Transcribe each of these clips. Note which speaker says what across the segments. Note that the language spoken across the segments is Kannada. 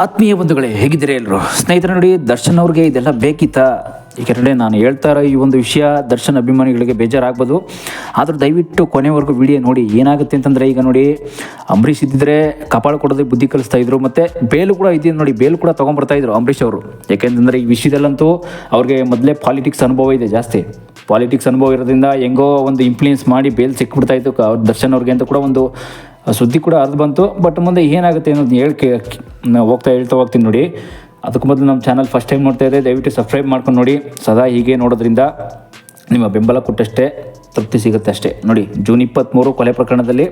Speaker 1: ಆತ್ಮೀಯ ಬಂಧುಗಳೇ, ಹೇಗಿದ್ದೀರಾ ಎಲ್ಲರೂ? ಸ್ನೇಹಿತರ ನೋಡಿ, ದರ್ಶನ್ ಅವ್ರಿಗೆ ಇದೆಲ್ಲ ಬೇಕಿತ್ತಾ? ಏಕೆಂದರೆ ನಾನು ಹೇಳ್ತಾ ಇರೋ ಈ ಒಂದು ವಿಷಯ ದರ್ಶನ್ ಅಭಿಮಾನಿಗಳಿಗೆ ಬೇಜಾರಾಗ್ಬೋದು. ಆದರೂ ದಯವಿಟ್ಟು ಕೊನೆವರೆಗೂ ವಿಡಿಯೋ ನೋಡಿ, ಏನಾಗುತ್ತೆ ಅಂತಂದರೆ ಈಗ ನೋಡಿ, ಅಂಬರೀಷ್ ಇದ್ದಿದ್ರೆ ಕಪಾಳ ಕೊಡೋದೇ ಬುದ್ಧಿ ಕಲಿಸ್ತಾ ಇದ್ರು, ಮತ್ತು ಬೇಲು ಕೂಡ ಇದ್ದಿದ್ದು ನೋಡಿ, ಬೇಲು ಕೂಡ ತೊಗೊಂಬರ್ತಾ ಇದ್ರು ಅಂಬರೀಷ್ ಅವರು. ಯಾಕೆಂತಂದರೆ ಈ ವಿಷಯದಲ್ಲಂತೂ ಅವ್ರಿಗೆ ಮೊದಲೇ ಪಾಲಿಟಿಕ್ಸ್ ಅನುಭವ ಇದೆ ಜಾಸ್ತಿ. ಪಾಲಿಟಿಕ್ಸ್ ಅನುಭವ ಇರೋದ್ರಿಂದ ಹೆಂಗೋ ಒಂದು ಇನ್ಫ್ಲೂಯೆನ್ಸ್ ಮಾಡಿ ಬೇಲ್ ಸಿಕ್ಬಿಡ್ತಾ ಇತ್ತು ದರ್ಶನ್ ಅವ್ರಿಗೆ ಅಂತ ಕೂಡ ಒಂದು ಸುದ್ದಿ ಕೂಡ ಅರ್ಧ ಬಂತು. ಬಟ್ ಮುಂದೆ ಏನಾಗುತ್ತೆ ಅನ್ನೋದು ಹೇಳಿ ಹೋಗ್ತಾ ಹೇಳ್ತಾ ಹೋಗ್ತೀನಿ ನೋಡಿ. ಅದಕ್ಕೆ ಮೊದಲು ನಮ್ಮ ಚಾನಲ್ ಫಸ್ಟ್ ಟೈಮ್ ನೋಡ್ತಾ ಇದ್ದೆ ದಯವಿಟ್ಟು ಸಬ್ಸ್ಕ್ರೈಬ್ ಮಾಡ್ಕೊಂಡು ನೋಡಿ. ಸದಾ ಹೀಗೆ ನೋಡೋದ್ರಿಂದ ನಿಮ್ಮ ಬೆಂಬಲ ಕೊಟ್ಟಷ್ಟೇ ತೃಪ್ತಿ ಸಿಗುತ್ತೆ ಅಷ್ಟೇ. ನೋಡಿ, ಜೂನ್ ಇಪ್ಪತ್ತ್ಮೂರು ಕೊಲೆ ಪ್ರಕರಣದಲ್ಲಿ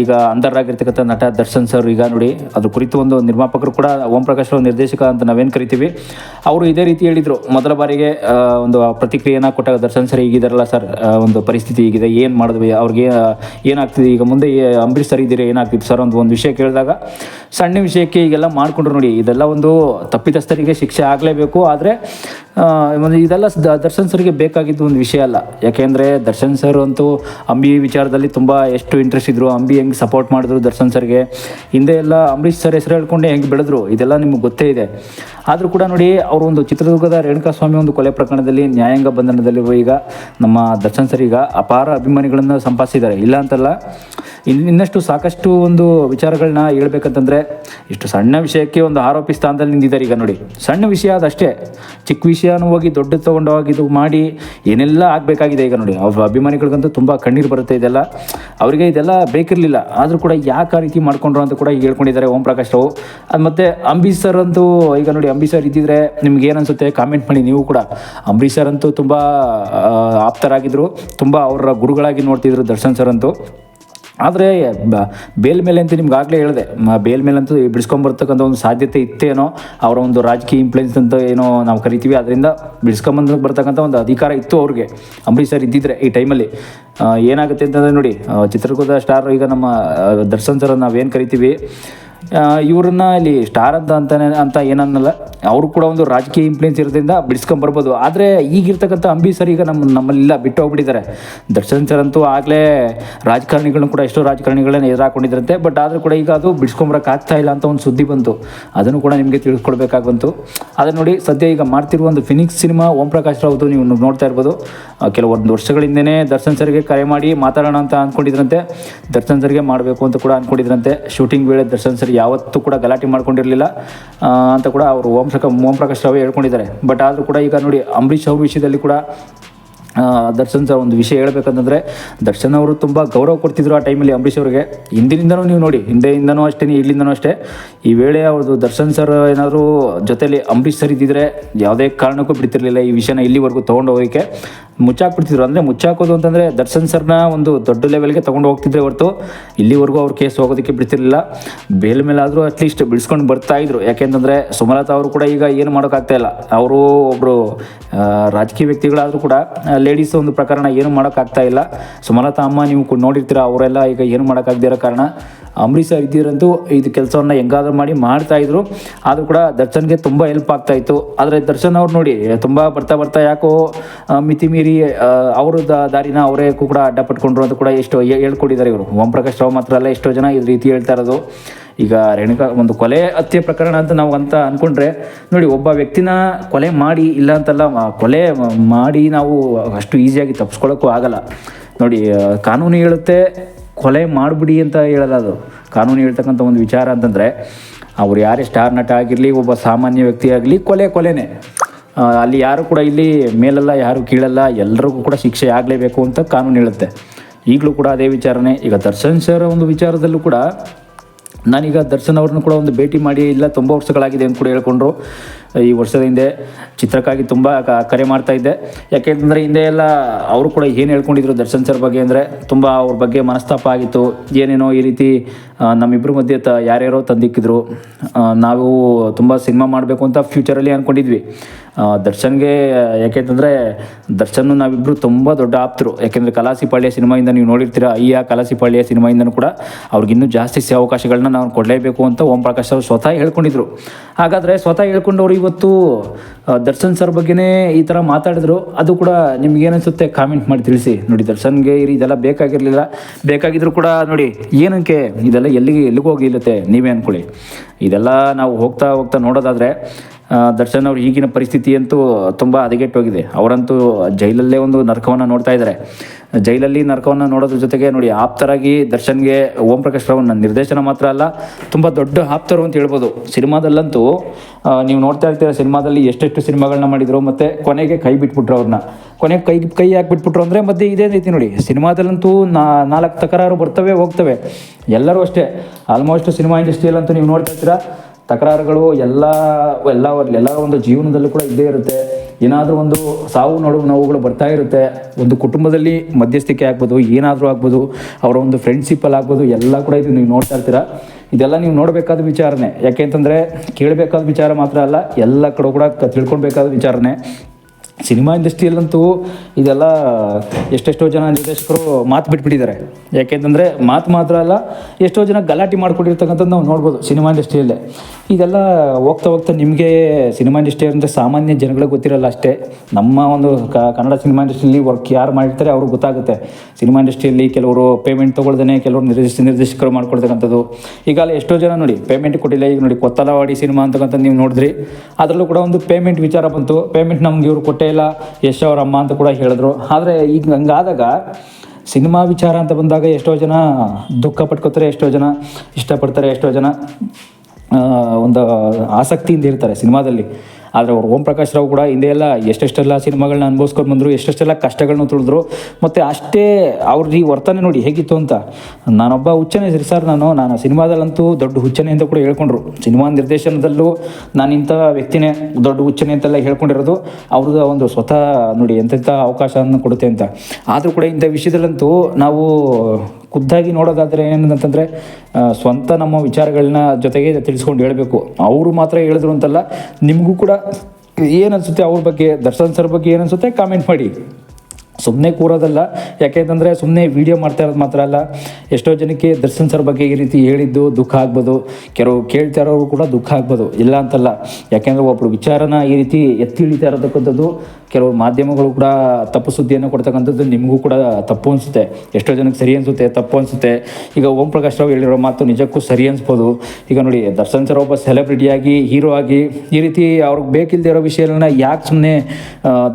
Speaker 1: ಈಗ ಅಂಧರಾಗಿರ್ತಕ್ಕಂಥ ನಟ ದರ್ಶನ್ ಸರ್ ಈಗ ನೋಡಿ, ಅದ್ರ ಕುರಿತು ಒಂದು ನಿರ್ಮಾಪಕರು ಕೂಡ ಓಂ ಪ್ರಕಾಶ್ ರಾವ್ ನಿರ್ದೇಶಕ ಅಂತ ನಾವೇನು ಕರಿತೀವಿ, ಅವರು ಇದೇ ರೀತಿ ಹೇಳಿದರು. ಮೊದಲ ಬಾರಿಗೆ ಒಂದು ಪ್ರತಿಕ್ರಿಯೆನ ಕೊಟ್ಟಾಗ ದರ್ಶನ್ ಸರ್ ಈಗಿದ್ದಾರಲ್ಲ ಸರ್ ಒಂದು ಪರಿಸ್ಥಿತಿ ಈಗಿದೆ ಏನು ಮಾಡಿದ್ವಿ, ಅವ್ರಿಗೆ ಏನಾಗ್ತಿದೆ, ಈಗ ಮುಂದೆ ಅಂಬರೀಷ್ ಸರ್ ಇದ್ದೀರಿ, ಏನಾಗ್ತಿತ್ತು ಸರ್ ಒಂದು ಒಂದು ವಿಷಯ ಕೇಳಿದಾಗ, ಸಣ್ಣ ವಿಷಯಕ್ಕೆ ಈಗೆಲ್ಲ ಮಾಡಿಕೊಂಡ್ರು ನೋಡಿ, ಇದೆಲ್ಲ ಒಂದು ತಪ್ಪಿತಸ್ಥರಿಗೆ ಶಿಕ್ಷೆ ಆಗಲೇಬೇಕು, ಆದರೆ ಇದೆಲ್ಲ ದರ್ಶನ್ ಸರ್ಗೆ ಬೇಕಾಗಿದ್ದು ಒಂದು ವಿಷಯ ಅಲ್ಲ. ಯಾಕೆಂದರೆ ದರ್ಶನ್ ಸರ್ ಅಂತೂ ಅಂಬಿ ವಿಚಾರದಲ್ಲಿ ತುಂಬ ಎಷ್ಟು ಇಂಟ್ರೆಸ್ಟ್ ಇದ್ದರು ಅಂಬಿ ಹೆಂಗೆ ಸಪೋರ್ಟ್ ಮಾಡಿದ್ರು ದರ್ಶನ್ ಸರ್ಗೆ. ಹಿಂದೆ ಎಲ್ಲ ಅಂಬರೀಷ್ ಸರ್ ಹೆಸರು ಹೇಳ್ಕೊಂಡೆ ಹೆಂಗೆ ಬೆಳೆದ್ರು, ಇದೆಲ್ಲ ನಿಮ್ಗೆ ಗೊತ್ತೇ ಇದೆ. ಆದರೂ ಕೂಡ ನೋಡಿ, ಅವರು ಒಂದು ಚಿತ್ರದುರ್ಗದ ರೇಣುಕಾಸ್ವಾಮಿ ಒಂದು ಕೊಲೆ ಪ್ರಕರಣದಲ್ಲಿ ನ್ಯಾಯಾಂಗ ಬಂಧನದಲ್ಲಿರುವ ಈಗ ನಮ್ಮ ದರ್ಶನ್ ಸರ್ ಈಗ ಅಪಾರ ಅಭಿಮಾನಿಗಳನ್ನು ಸಂಪಾದಿಸಿದ್ದಾರೆ. ಇಲ್ಲ ಅಂತಲ್ಲ, ಇನ್- ಇನ್ನಷ್ಟು ಸಾಕಷ್ಟು ಒಂದು ವಿಚಾರಗಳನ್ನ ಹೇಳ್ಬೇಕಂತಂದರೆ, ಇಷ್ಟು ಸಣ್ಣ ವಿಷಯಕ್ಕೆ ಒಂದು ಆರೋಪಿ ಸ್ಥಾನದಲ್ಲಿ ನಿಂತಿದ್ದಾರೆ ಈಗ ನೋಡಿ. ಸಣ್ಣ ವಿಷಯ ಅದಷ್ಟೇ ಚಿಕ್ಕ ವಿಷಯನೂ ಹೋಗಿ ದೊಡ್ಡ ತೊಗೊಂಡೋಗಿ ಇದು ಮಾಡಿ ಏನೆಲ್ಲ ಆಗಬೇಕಾಗಿದೆ ಈಗ ನೋಡಿ. ಅವ್ರ ಅಭಿಮಾನಿಗಳಿಗಂತೂ ತುಂಬ ಕಣ್ಣೀರು ಬರುತ್ತೆ ಇದೆಲ್ಲ. ಅವರಿಗೆ ಇದೆಲ್ಲ ಬೇಕಿರಲಿಲ್ಲ. ಆದರೂ ಕೂಡ ಯಾಕೆ ಆ ರೀತಿ ಮಾಡ್ಕೊಂಡ್ರು ಅಂತ ಕೂಡ ಹೇಳ್ಕೊಂಡಿದ್ದಾರೆ ಓಂ ಪ್ರಕಾಶ್ ರಾವ್. ಅದು ಮತ್ತೆ ಅಂಬರೀಶ್ ಸರ್ ಅಂತೂ ಈಗ ನೋಡಿ ಅಂಬರೀಶ್ ಸರ್ ಇದ್ದಿದ್ರೆ ನಿಮ್ಗೆ ಏನು ಅನ್ಸುತ್ತೆ? ಕಾಮೆಂಟ್ ಮಾಡಿ ನೀವು ಕೂಡ. ಅಂಬರೀಶ್ ಸರ್ ಅಂತೂ ತುಂಬ ಆಪ್ತರಾಗಿದ್ದರು ತುಂಬ ಅವರ ಗುರುಗಳಾಗಿ ನೋಡ್ತಿದ್ರು ದರ್ಶನ್ ಸರ್ ಅಂತೂ. ಆದರೆ ಬೇಲ್ ಮೇಲೆ ಅಂತ ನಿಮ್ಗೆ ಆಗಲೇ ಹೇಳಿದೆ ಬೇಲ್ ಮೇಲೆ ಅಂತೂ ಬಿಡಿಸ್ಕೊಂಬರ್ತಕ್ಕಂಥ ಒಂದು ಸಾಧ್ಯತೆ ಇತ್ತೇನೋ, ಅವರ ಒಂದು ರಾಜಕೀಯ ಇಂಪ್ಲೂಯೆನ್ಸ್ ಅಂತ ಏನೋ ನಾವು ಕರಿತೀವಿ ಅದರಿಂದ ಬಿಡಿಸ್ಕೊಂಬಂದು ಬರ್ತಕ್ಕಂಥ ಒಂದು ಅಧಿಕಾರ ಇತ್ತು ಅವ್ರಿಗೆ. ಅಂಬರೀಷ್ ಸರ್ ಇದ್ದಿದ್ರೆ ಈ ಟೈಮಲ್ಲಿ ಏನಾಗುತ್ತೆ ಅಂತಂದರೆ ನೋಡಿ ಚಿತ್ರದುರ್ಗದ ಸ್ಟಾರ್ ಈಗ ನಮ್ಮ ದರ್ಶನ್ ಸರ್ ನಾವೇನು ಕರಿತೀವಿ ಇವ್ರನ್ನ ಇಲ್ಲಿ ಸ್ಟಾರ್ ಅಂತ ಅಂತಾನೆ ಅಂತ ಏನನ್ನಲ್ಲ. ಅವರು ಕೂಡ ಒಂದು ರಾಜಕೀಯ ಇನ್ಫ್ಲೂಯೆನ್ಸ್ ಇರೋದ್ರಿಂದ ಬಿಡಿಸ್ಕೊಂಬರ್ಬೋದು ಆದರೆ ಈಗಿರ್ತಕ್ಕಂಥ ಅಂಬಿ ಸರ್ ಈಗ ನಮ್ಮ ನಮ್ಮಲ್ಲಿಲ್ಲ ಬಿಟ್ಟು ಹೋಗ್ಬಿಟ್ಟಿದ್ದಾರೆ ದರ್ಶನ್ ಸರ್ ಅಂತೂ ಆಗಲೇ ರಾಜಕಾರಣಿಗಳನ್ನ ಕೂಡ ಎಷ್ಟೋ ರಾಜಕಾರಣಿಗಳನ್ನ ಎದುರಾಕೊಂಡಿದ್ರಂತೆ. ಬಟ್ ಆದರೂ ಕೂಡ ಈಗ ಅದು ಬಿಡಿಸ್ಕೊಂಬರಕ್ಕೆ ಇಲ್ಲ ಅಂತ ಒಂದು ಸುದ್ದಿ ಬಂತು. ಅದನ್ನು ಕೂಡ ನಿಮಗೆ ತಿಳಿಸ್ಕೊಡ್ಬೇಕಾಗಿ ಬಂತು ಅದನ್ನು ನೋಡಿ ಸದ್ಯ ಈಗ ಮಾಡ್ತಿರುವ ಒಂದು ಫಿನಿಕ್ಸ್ ಸಿನಿಮಾ ಓಂ ಪ್ರಕಾಶ್ ರಾವ್ದು ನೀವು ನೋಡ್ತಾ ಇರ್ಬೋದು. ಕೆಲವೊಂದು ವರ್ಷಗಳಿಂದನೇ ದರ್ಶನ್ ಸರ್ಗೆ ಕರೆ ಮಾಡಿ ಮಾತಾಡೋಣ ಅಂತ ಅಂದ್ಕೊಂಡಿದ್ರಂತೆ ದರ್ಶನ್ ಸರ್ಗೆ ಮಾಡಬೇಕು ಅಂತ ಕೂಡ ಅಂದ್ಕೊಂಡಿದ್ರಂತೆ ಶೂಟಿಂಗ್ ವೇಳೆ ದರ್ಶನ್ ಸರ್ ಯಾವತ್ತೂ ಕೂಡ ಗಲಾಟೆ ಮಾಡ್ಕೊಂಡಿರಲಿಲ್ಲ. ಅಂತ ಕೂಡ ಅವರು ಓಂ ಪ್ರಕಾಶ್ ಓಂ ಪ್ರಕಾಶ್ ರಾವ್ ಹೇಳ್ಕೊಂಡಿದ್ದಾರೆ. ಬಟ್ ಆದರೂ ಕೂಡ ಈಗ ನೋಡಿ, ಅಂಬರೀಷ್ ಅವ್ರ ವಿಷಯದಲ್ಲಿ ಕೂಡ ದರ್ಶನ್ ಸರ್ ಒಂದು ವಿಷಯ ಹೇಳ್ಬೇಕಂತಂದರೆ, ದರ್ಶನ್ ಅವರು ತುಂಬ ಗೌರವ ಕೊಡ್ತಿದ್ರು ಆ ಟೈಮಲ್ಲಿ ಅಂಬರೀಷ್ ಅವರಿಗೆ. ಹಿಂದಿನಿಂದನೂ ನೀವು ನೋಡಿ, ಹಿಂದೆಯಿಂದನೂ ಅಷ್ಟೇ ಇಲ್ಲಿಂದನೂ ಅಷ್ಟೇ. ಈ ವೇಳೆ ಅವ್ರದ್ದು ದರ್ಶನ್ ಸರ್ ಏನಾದರೂ ಜೊತೆಯಲ್ಲಿ ಅಂಬರೀಷ್ ಸರ್ ಇದ್ದಿದ್ರೆ ಯಾವುದೇ ಕಾರಣಕ್ಕೂ ಬಿಡ್ತಿರಲಿಲ್ಲ ಈ ವಿಷಯನ ಇಲ್ಲಿವರೆಗೂ ತೊಗೊಂಡು ಹೋಗೋಕ್ಕೆ ಮುಚ್ಚಾಕ್ಬಿಡ್ತಿದ್ರು. ಅಂದರೆ ಮುಚ್ಚಾಕೋದು ಅಂತಂದರೆ ದರ್ಶನ್ ಸರ್ನ ಒಂದು ದೊಡ್ಡ ಲೆವೆಲ್ಗೆ ತೊಗೊಂಡು ಹೋಗ್ತಿದ್ರೆ ಹೊರತು ಇಲ್ಲಿವರೆಗೂ ಅವ್ರ ಕೇಸ್ ಹೋಗೋದಕ್ಕೆ ಬಿಡ್ತಿರಲಿಲ್ಲ. ಬೇಲ್ ಮೇಲಾದರೂ ಅಟ್ಲೀಸ್ಟ್ ಬಿಡಿಸ್ಕೊಂಡು ಬರ್ತಾ ಇದ್ರು. ಯಾಕೆಂತಂದರೆ ಸುಮಲತಾ ಅವರು ಕೂಡ ಈಗ ಏನು ಮಾಡೋಕ್ಕಾಗ್ತಾ ಇಲ್ಲ. ಅವರು ಒಬ್ಬರು ರಾಜಕೀಯ ವ್ಯಕ್ತಿಗಳಾದರೂ ಕೂಡ ಲೇಡೀಸ್ ಒಂದು ಪ್ರಕರಣ ಏನು ಮಾಡೋಕ್ಕಾಗ್ತಾ ಇಲ್ಲ. ಸುಮಲತಾ ಅಮ್ಮ, ನೀವು ನೋಡಿರ್ತೀರ, ಅವರೆಲ್ಲ ಈಗ ಏನು ಮಾಡೋಕ್ಕಾಗದಿರೋ ಕಾರಣ. ಅಂಬರೀಷ್ ಸರ್ ಇದ್ದಿರಂತೂ ಇದು ಕೆಲಸವನ್ನು ಹೆಂಗಾದ್ರೂ ಮಾಡಿ ಮಾಡ್ತಾ ಇದ್ರು. ಆದರೂ ಕೂಡ ದರ್ಶನ್ಗೆ ತುಂಬ ಹೆಲ್ಪ್ ಆಗ್ತಾ ಇತ್ತು. ಆದರೆ ದರ್ಶನ್ ಅವ್ರು ನೋಡಿ, ತುಂಬ ಬರ್ತಾ ಬರ್ತಾ ಯಾಕೋ ಮಿತಿ ಮೀರಿ ಅವರ ದಾರಿನ ಅವರೇ ಕೂಡ ಅಡ್ಡ ಪಟ್ಕೊಂಡ್ರು ಅಂತ ಕೂಡ ಎಷ್ಟು ಹೇಳ್ಕೊಟ್ಟಿದ್ದಾರೆ ಇವರು. ಓಂ ಪ್ರಕಾಶ್ ರಾವ್ ಮಾತ್ರ ಅಲ್ಲ, ಎಷ್ಟೋ ಜನ ಈ ರೀತಿ ಹೇಳ್ತಾ ಇರೋದು. ಈಗ ರೇಣುಕಾ ಒಂದು ಕೊಲೆ ಹತ್ಯೆ ಪ್ರಕರಣ ಅಂತ ನಾವು ಅಂತ ಅಂದ್ಕೊಂಡ್ರೆ ನೋಡಿ ಒಬ್ಬ ವ್ಯಕ್ತಿನ ಕೊಲೆ ಮಾಡಿ ಇಲ್ಲ ಅಂತಲ್ಲ ಕೊಲೆ ಮಾಡಿ ನಾವು ಅಷ್ಟು ಈಸಿಯಾಗಿ ತಪ್ಪಿಸ್ಕೊಳ್ಳೋಕ್ಕೂ ಆಗಲ್ಲ. ನೋಡಿ ಕಾನೂನು ಹೇಳುತ್ತೆ, ಕೊಲೆ ಮಾಡಿಬಿಡಿ ಅಂತ ಹೇಳಲ್ಲ ಅದು. ಕಾನೂನು ಹೇಳ್ತಕ್ಕಂಥ ಒಂದು ವಿಚಾರ ಅಂತಂದರೆ, ಅವ್ರು ಯಾರೇ ಸ್ಟಾರ್ ನಟ ಆಗಿರಲಿ, ಒಬ್ಬ ಸಾಮಾನ್ಯ ವ್ಯಕ್ತಿ ಆಗಲಿ, ಕೊಲೆ ಕೊಲೆನೇ. ಅಲ್ಲಿ ಯಾರು ಕೂಡ ಇಲ್ಲಿ ಮೇಲಲ್ಲ, ಯಾರು ಕೀಳಲ್ಲ ಎಲ್ಲರಿಗೂ ಕೂಡ ಶಿಕ್ಷೆ ಆಗಲೇಬೇಕು ಅಂತ ಕಾನೂನು ಹೇಳುತ್ತೆ. ಈಗಲೂ ಕೂಡ ಅದೇ ವಿಚಾರನೇ. ಈಗ ದರ್ಶನ್ ಸರ್ ಒಂದು ವಿಚಾರದಲ್ಲೂ ಕೂಡ ನಾನೀಗ ದರ್ಶನ್ ಅವ್ರನ್ನ ಕೂಡ ಒಂದು ಭೇಟಿ ಮಾಡಿ ಇಲ್ಲ ತುಂಬ ವರ್ಷಗಳಾಗಿದೆ ಅಂತ ಕೂಡ ಹೇಳ್ಕೊಂಡ್ರು. ಈ ವರ್ಷದ ಹಿಂದೆ ಚಿತ್ರಕ್ಕಾಗಿ ತುಂಬ ಕರೆ ಮಾಡ್ತಾ ಇದ್ದೆ. ಯಾಕೆಂತಂದರೆ ಹಿಂದೆ ಎಲ್ಲ ಅವರು ಕೂಡ ಏನು ಹೇಳ್ಕೊಂಡಿದ್ರು ದರ್ಶನ್ ಸರ್ ಬಗ್ಗೆ ಅಂದರೆ ತುಂಬ ಅವ್ರ ಬಗ್ಗೆ ಮನಸ್ತಾಪ ಆಗಿತ್ತು. ಏನೇನೋ ಈ ರೀತಿ ಆ, ನಮ್ಮಿಬ್ಬರ ಮಧ್ಯೆ ತ ಯಾರ್ಯಾರೋ ತಂದಿಕ್ಕಿದ್ರು. ನಾವು ತುಂಬ ಸಿನಿಮಾ ಮಾಡಬೇಕು ಅಂತ ಫ್ಯೂಚರಲ್ಲಿ ಅಂದ್ಕೊಂಡಿದ್ವಿ ಆ, ದರ್ಶನ್ಗೆ ಯಾಕೆಂತಂದರೆ ದರ್ಶನ್ ನಾವಿಬ್ಬರು ತುಂಬ ದೊಡ್ಡ ಆಪ್ತರು. ಯಾಕೆಂದರೆ ಕಲಾಸಿಪಾಳ್ಯ ಸಿನಿಮಾಯಿಂದ ನೀವು ನೋಡಿರ್ತೀರ ಅಯ್ಯ ಕಲಾಸಿಪಾಳ್ಯ ಸಿನಿಮಾಯಿಂದನೂ ಕೂಡ ಅವ್ರಿಗಿನ್ನೂ ಜಾಸ್ತಿ ಅವಕಾಶಗಳನ್ನ ನಾವು ಕೊಡಲೇಬೇಕು ಅಂತ ಓಂ ಪ್ರಕಾಶ್ ಅವರು ಸ್ವತಃ ಹೇಳ್ಕೊಂಡಿದ್ರು. ಹಾಗಾದರೆ ಸ್ವತಃ ಹೇಳ್ಕೊಂಡವ್ರು ಇವತ್ತು ದರ್ಶನ್ ಸರ್ ಬಗ್ಗೆನೇ ಈ ಥರ ಮಾತಾಡಿದ್ರು. ಅದು ಕೂಡ ನಿಮ್ಗೇನಿಸುತ್ತೆ ಕಾಮೆಂಟ್ ಮಾಡಿ ತಿಳಿಸಿ. ನೋಡಿ, ದರ್ಶನ್ಗೆ ಇದೆಲ್ಲ ಬೇಕಾಗಿರಲಿಲ್ಲ. ಬೇಕಾಗಿದ್ರು ಕೂಡ ನೋಡಿ, ಏನಕ್ಕೆ? ಇದೆಲ್ಲ ಎಲ್ಲಿಗೆ ಎಲ್ಲಿಗೋಗಿ ಹೋಗಿ ನಿಲ್ಲುತ್ತೆ ನೀವೇ ಅಂದ್ಕೊಳ್ಳಿ ಇದೆಲ್ಲ ನಾವು ಹೋಗ್ತಾ ಹೋಗ್ತಾ ನೋಡೋದಾದರೆ ದರ್ಶನ್ ಅವ್ರ ಈಗಿನ ಪರಿಸ್ಥಿತಿ ಅಂತೂ ತುಂಬ ಹದಗೆಟ್ಟೋಗಿದೆ ಅವರಂತೂ ಜೈಲಲ್ಲೇ ಒಂದು ನರಕವನ್ನು ನೋಡ್ತಾ ಇದ್ದಾರೆ. ಜೈಲಲ್ಲಿ ನರಕವನ್ನು ನೋಡೋದ್ರ ಜೊತೆಗೆ ನೋಡಿ, ಆಪ್ತರಾಗಿ ದರ್ಶನ್ಗೆ ಓಂ ಪ್ರಕಾಶ್ ರಾವ್ನ ನಿರ್ದೇಶನ ಮಾತ್ರ ಅಲ್ಲ, ತುಂಬ ದೊಡ್ಡ ಆಪ್ತರು ಅಂತ ಹೇಳ್ಬೋದು. ಸಿನಿಮಾದಲ್ಲಂತೂ ನೀವು ನೋಡ್ತಾ ಇರ್ತೀರ ಸಿನಿಮಾದಲ್ಲಿ ಎಷ್ಟೆಷ್ಟು ಸಿನಿಮಾಗಳನ್ನ ಮಾಡಿದ್ರು, ಮತ್ತು ಕೊನೆಗೆ ಕೈ ಬಿಟ್ಬಿಟ್ರು ಅವ್ರನ್ನ. ಕೊನೆಗೆ ಕೈ ಕೈ ಹಾಕ್ಬಿಟ್ಬಿಟ್ರು ಅಂದರೆ ಮತ್ತೆ ಇದೇ ರೀತಿ ನೋಡಿ, ಸಿನಿಮಾದಲ್ಲಂತೂ ನಾ, ನಾಲ್ಕು ತಕರಾರು ಬರ್ತವೆ, ಹೋಗ್ತವೆ. ಎಲ್ಲರೂ ಅಷ್ಟೇ. ಆಲ್ಮೋಸ್ಟ್ ಸಿನಿಮಾ ಇಂಡಸ್ಟ್ರಿಯಲ್ಲಂತೂ ನೀವು ನೋಡ್ತಾ ಇರ್ತೀರಾ. ತಕರಾರುಗಳು ಎಲ್ಲ ಎಲ್ಲ ಎಲ್ಲ ಒಂದು ಜೀವನದಲ್ಲೂ ಕೂಡ ಇದ್ದೇ ಇರುತ್ತೆ. ಏನಾದರೂ ಒಂದು ಸಾವು ನೋಡು ನೋವುಗಳು ಬರ್ತಾ ಇರುತ್ತೆ. ಒಂದು ಕುಟುಂಬದಲ್ಲಿ ಮಧ್ಯಸ್ಥಿಕೆ ಆಗ್ಬೋದು, ಏನಾದರೂ ಆಗ್ಬೋದು, ಅವರ ಒಂದು ಫ್ರೆಂಡ್ಶಿಪ್ಪಲ್ಲಿ ಆಗ್ಬೋದು, ಎಲ್ಲ ಕೂಡ ಇದು ನೀವು ನೋಡ್ತಾ ಇರ್ತೀರ. ಇದೆಲ್ಲ ನೀವು ನೋಡಬೇಕಾದ ವಿಚಾರನೆ. ಯಾಕೆ ಅಂತಂದರೆ ಕೇಳಬೇಕಾದ ವಿಚಾರ ಮಾತ್ರ ಅಲ್ಲ, ಎಲ್ಲ ಕಡೆ ಕೂಡ ತಿಳ್ಕೊಳ್ಬೇಕಾದ ವಿಚಾರನೆ. ಸಿನಿಮಾ ಇಂಡಸ್ಟ್ರಿಯಲ್ಲಂತೂ ಇದೆಲ್ಲ ಎಷ್ಟೆಷ್ಟೋ ಜನ ನಿರ್ದೇಶಕರು ಮಾತು ಬಿಟ್ಬಿಟ್ಟಿದ್ದಾರೆ. ಯಾಕೆಂತಂದರೆ ಮಾತು ಮಾತ್ರ ಅಲ್ಲ, ಎಷ್ಟೋ ಜನ ಗಲಾಟೆ ಮಾಡ್ಕೊಂಡಿರ್ತಕ್ಕಂಥದ್ದು ನಾವು ನೋಡ್ಬೋದು ಸಿನಿಮಾ ಇಂಡಸ್ಟ್ರಿಯಲ್ಲೇ. ಇದೆಲ್ಲ ಹೋಗ್ತಾ ಹೋಗ್ತಾ ನಿಮಗೆ ಸಿನಿಮಾ ಇಂಡಸ್ಟ್ರಿ ಅಂದರೆ ಸಾಮಾನ್ಯ ಜನಗಳಿಗೆ ಗೊತ್ತಿರಲ್ಲ ಅಷ್ಟೇ. ನಮ್ಮ ಒಂದು ಕನ್ನಡ ಸಿನಿಮಾ ಇಂಡಸ್ಟ್ರಿಯಲ್ಲಿ ವರ್ಕ್ ಯಾರು ಮಾಡಿರ್ತಾರೆ ಅವ್ರಿಗೆ ಗೊತ್ತಾಗುತ್ತೆ. ಸಿನಿಮಾ ಇಂಡಸ್ಟ್ರಿಯಲ್ಲಿ ಕೆಲವರು ಪೇಮೆಂಟ್ ತೊಗೊಳ್ದೇ ಕೆಲವರು ನಿರ್ದೇಶ, ನಿರ್ದೇಶಕರು ಮಾಡ್ಕೊಳ್ತಕ್ಕಂಥದ್ದು. ಈಗ ಅಲ್ಲಿ ಎಷ್ಟೋ ಜನ ನೋಡಿ ಪೇಮೆಂಟ್ ಕೊಟ್ಟಿಲ್ಲ, ಈಗ ನೋಡಿ, ಕೊತ್ತಲವಾಡಿ ಸಿನಿಮಾ ಅಂತಕ್ಕಂಥ ನೀವು ನೋಡಿದ್ರಿ. ಅದರಲ್ಲೂ ಕೂಡ ಒಂದು ಪೇಮೆಂಟ್ ವಿಚಾರ ಬಂತು. ಪೇಮೆಂಟ್ ನಮ್ಗೆ ಇವರು ಕೊಟ್ಟೇ. ಇಲ್ಲ ಯಶ್ ಅವ್ರ ಅಮ್ಮ ಅಂತ ಕೂಡ ಹೇಳಿದ್ರು. ಆದರೆ ಈಗ ಹಂಗಾದಾಗ ಸಿನಿಮಾ ವಿಚಾರ ಅಂತ ಬಂದಾಗ ಎಷ್ಟೋ ಜನ ದುಃಖ ಪಟ್ಕೋತಾರೆ, ಎಷ್ಟೋ ಜನ ಇಷ್ಟಪಡ್ತಾರೆ, ಎಷ್ಟೋ ಜನ ಒಂದು ಆಸಕ್ತಿಯಿಂದ ಇರ್ತಾರೆ ಸಿನಿಮಾದಲ್ಲಿ. ಆದರೆ ಅವ್ರು ಓಂ ಪ್ರಕಾಶ್ ರಾವ್ ಕೂಡ ಹಿಂದೆ ಎಲ್ಲ ಎಷ್ಟೆಷ್ಟೆಲ್ಲ ಸಿನಿಮಾಗಳನ್ನ ಅನುಭವಿಸ್ಕೊಂಡು ಬಂದರು, ಎಷ್ಟೆಷ್ಟೆಲ್ಲ ಕಷ್ಟಗಳನ್ನ ತುಳಿದ್ರು ಮತ್ತು ಅಷ್ಟೇ ಅವ್ರ ಈ ವರ್ತನೆ ನೋಡಿ ಹೇಗಿತ್ತು ಅಂತ ನಾನೊಬ್ಬ ಹುಚ್ಚನೇ ಸರಿ ಸರ್ ನಾನು ನಾನು ಸಿನಿಮಾದಲ್ಲಂತೂ ದೊಡ್ಡ ಹುಚ್ಚನೆ ಅಂತ ಕೂಡ ಹೇಳ್ಕೊಂಡ್ರು. ಸಿನಿಮಾ ನಿರ್ದೇಶನದಲ್ಲೂ ನಾನು ಇಂಥ ವ್ಯಕ್ತಿನೇ, ದೊಡ್ಡ ಹುಚ್ಚನೆ ಅಂತೆಲ್ಲ ಹೇಳ್ಕೊಂಡಿರೋದು ಅವ್ರದ್ದು ಒಂದು ಸ್ವತಃ ನೋಡಿ ಎಂತೆಂಥ ಅವಕಾಶವನ್ನು ಕೊಡುತ್ತೆ ಅಂತ. ಆದರೂ ಕೂಡ ಇಂಥ ವಿಷಯದಲ್ಲಂತೂ ನಾವು ಖುದ್ದಾಗಿ ನೋಡೋದಾದರೆ ಏನಂತಂದರೆ ಸ್ವಂತ ನಮ್ಮ ವಿಚಾರಗಳನ್ನ ಜೊತೆಗೆ ತಿಳಿಸ್ಕೊಂಡು ಹೇಳಬೇಕು. ಅವರು ಮಾತ್ರ ಹೇಳಿದ್ರು ಅಂತಲ್ಲ, ನಿಮಗೂ ಕೂಡ ಏನನ್ಸುತ್ತೆ ಅವ್ರ ಬಗ್ಗೆ, ದರ್ಶನ್ ಸರ್ ಬಗ್ಗೆ ಏನನ್ಸುತ್ತೆ ಕಾಮೆಂಟ್ ಮಾಡಿ. ಸುಮ್ಮನೆ ಕೂರೋದಲ್ಲ, ಯಾಕೆಂತಂದರೆ ಸುಮ್ಮನೆ ವೀಡಿಯೋ ಮಾಡ್ತಾ ಇರೋದು ಮಾತ್ರ ಅಲ್ಲ, ಎಷ್ಟೋ ಜನಕ್ಕೆ ದರ್ಶನ್ ಸರ್ ಬಗ್ಗೆ ಈ ರೀತಿ ಹೇಳಿದ್ದು ದುಃಖ ಆಗ್ಬೋದು, ಕೆಲವು ಕೇಳ್ತಾ ಇರೋರು ಕೂಡ ದುಃಖ ಆಗ್ಬೋದು, ಇಲ್ಲ ಅಂತಲ್ಲ. ಯಾಕೆಂದರೆ ಒಬ್ಬರು ವಿಚಾರನ ಈ ರೀತಿ ಎತ್ತಿ ಹಿಡಿತಾ ಇರತಕ್ಕಂಥದ್ದು ಕೆಲವು ಮಾಧ್ಯಮಗಳು ಕೂಡ ತಪ್ಪು ಸುದ್ದಿಯನ್ನು ಕೊಡ್ತಕ್ಕಂಥದ್ದು ನಿಮಗೂ ಕೂಡ ತಪ್ಪು ಅನಿಸುತ್ತೆ. ಎಷ್ಟೋ ಜನಕ್ಕೆ ಸರಿ ಅನಿಸುತ್ತೆ, ತಪ್ಪು ಅನಿಸುತ್ತೆ. ಈಗ ಓಂ ಪ್ರಕಾಶ್ ರಾವ್ ಹೇಳಿರೋ ಮಾತು ನಿಜಕ್ಕೂ ಸರಿ ಅನಿಸ್ಬೋದು. ಈಗ ನೋಡಿ, ದರ್ಶನ್ ಸರ್ ಒಬ್ಬ ಸೆಲೆಬ್ರಿಟಿಯಾಗಿ ಹೀರೋ ಆಗಿ ಈ ರೀತಿ ಅವ್ರಿಗೆ ಬೇಕಿಲ್ಲದೆ ಇರೋ ವಿಷಯಗಳನ್ನ ಯಾಕೆ ಸುಮ್ಮನೆ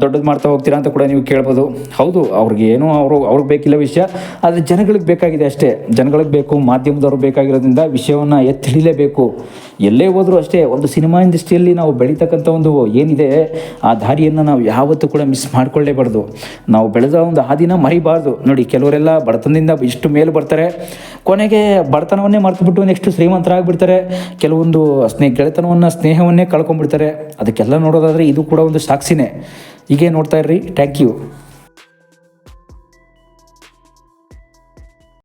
Speaker 1: ದೊಡ್ಡದು ಮಾಡ್ತಾ ಹೋಗ್ತೀರಾ ಅಂತ ಕೂಡ ನೀವು ಕೇಳ್ಬೋದು. ಹೌದು, ಅವ್ರಿಗೆ ಏನು ಅವರು, ಅವ್ರಿಗೆ ಬೇಕಿಲ್ಲ ವಿಷಯ, ಆದರೆ ಜನಗಳಿಗೆ ಬೇಕಾಗಿದೆ ಅಷ್ಟೇ. ಜನಗಳಿಗೆ ಬೇಕು, ಮಾಧ್ಯಮದವ್ರು ಬೇಕಾಗಿರೋದ್ರಿಂದ ವಿಷಯವನ್ನು ಎತ್ತಿಡಿಲೇಬೇಕು ಎಲ್ಲೇ ಹೋದರೂ ಅಷ್ಟೇ, ಒಂದು ಸಿನಿಮಾ ಇಂಡಸ್ಟ್ರಿಯಲ್ಲಿ ನಾವು ಬೆಳೀತಕ್ಕಂಥ ಒಂದು ಏನಿದೆ, ಆ ದಾರಿಯನ್ನು ನಾವು ಯಾವತ್ತೂ ಕೂಡ ಮಿಸ್ ಮಾಡ್ಕೊಳ್ಳೇಬಾರ್ದು. ನಾವು ಬೆಳೆದ ಒಂದು ಹಾದಿನ ಮರಿಬಾರ್ದು. ನೋಡಿ, ಕೆಲವರೆಲ್ಲ ಬಡತನದಿಂದ ಇಷ್ಟು ಮೇಲೆ ಬರ್ತಾರೆ. ಕೊನೆಗೆ ಬಡತನವನ್ನೇ ಮರೆತುಬಿಟ್ಟು ನೆಕ್ಸ್ಟ್ ಶ್ರೀಮಂತರಾಗ್ಬಿಡ್ತಾರೆ. ಕೆಲವೊಂದು ಸ್ನೇಹ ಗೆಳೆತನವನ್ನು, ಸ್ನೇಹವನ್ನೇ ಕಳ್ಕೊಂಡ್ಬಿಡ್ತಾರೆ. ಅದಕ್ಕೆಲ್ಲ ನೋಡೋದಾದರೆ ಇದು ಕೂಡ ಒಂದು ಸಾಕ್ಷಿನೇ. ಹೀಗೆ ನೋಡ್ತಾ ಇರ್ರಿ. Thank you